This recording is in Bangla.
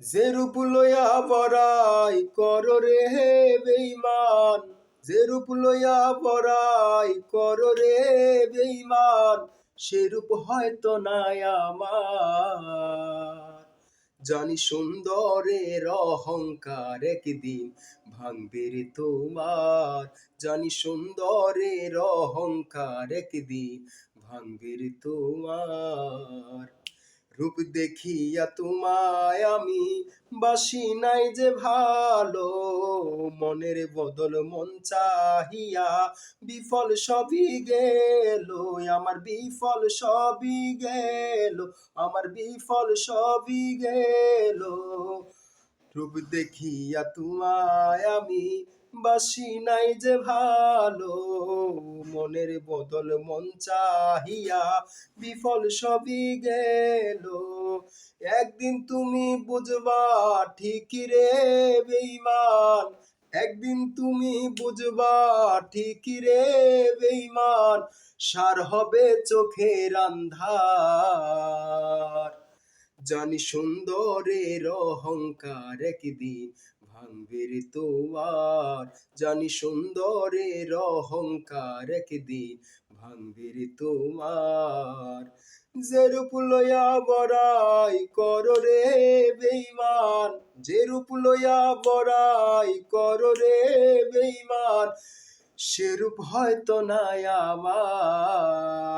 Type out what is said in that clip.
যে রূপ লইয়া বড়াই কর রে হে বেইমান যে রূপ লইয়া বড়াই কর রে বেইমান সে রূপ হয়তো নাই আমার। জানি সুন্দরের অহংকার একদিন ভাঙবে রে তোমার। জানি সুন্দরের অহংকার একদিন ভাঙবে রে তোমার। রূপ দেখিয়া তোমায় আমি বাসি নাই যে ভালো। মনের বদল মন চাহিয়া বিফল সবই গেল, আমার বিফল সবই গেল, আমার বিফল সবই গেল। রূপ দেখিয়া তোমায় আমি বাসি নাই যে ভালো। মনের বদল মন চাহিয়া বিফল সবই গেল। একদিন তুমি বুঝবা ঠিকই রে বেইমান একদিন তুমি বুঝবা ঠিকই রে বেইমান সার হবে চোখের আন্ধার। জানি সুন্দরের অহংকার একদিন ভাঙবে রে তোমার জানি সুন্দরের অহংকার একদিন ভাঙবে রে তোমার যে রূপ লইয়া বড়াই কর রে বেইমান যে রূপ লইয়া বড়াই কর রে বেইমান সেরূপ হয়তো নাই আমার।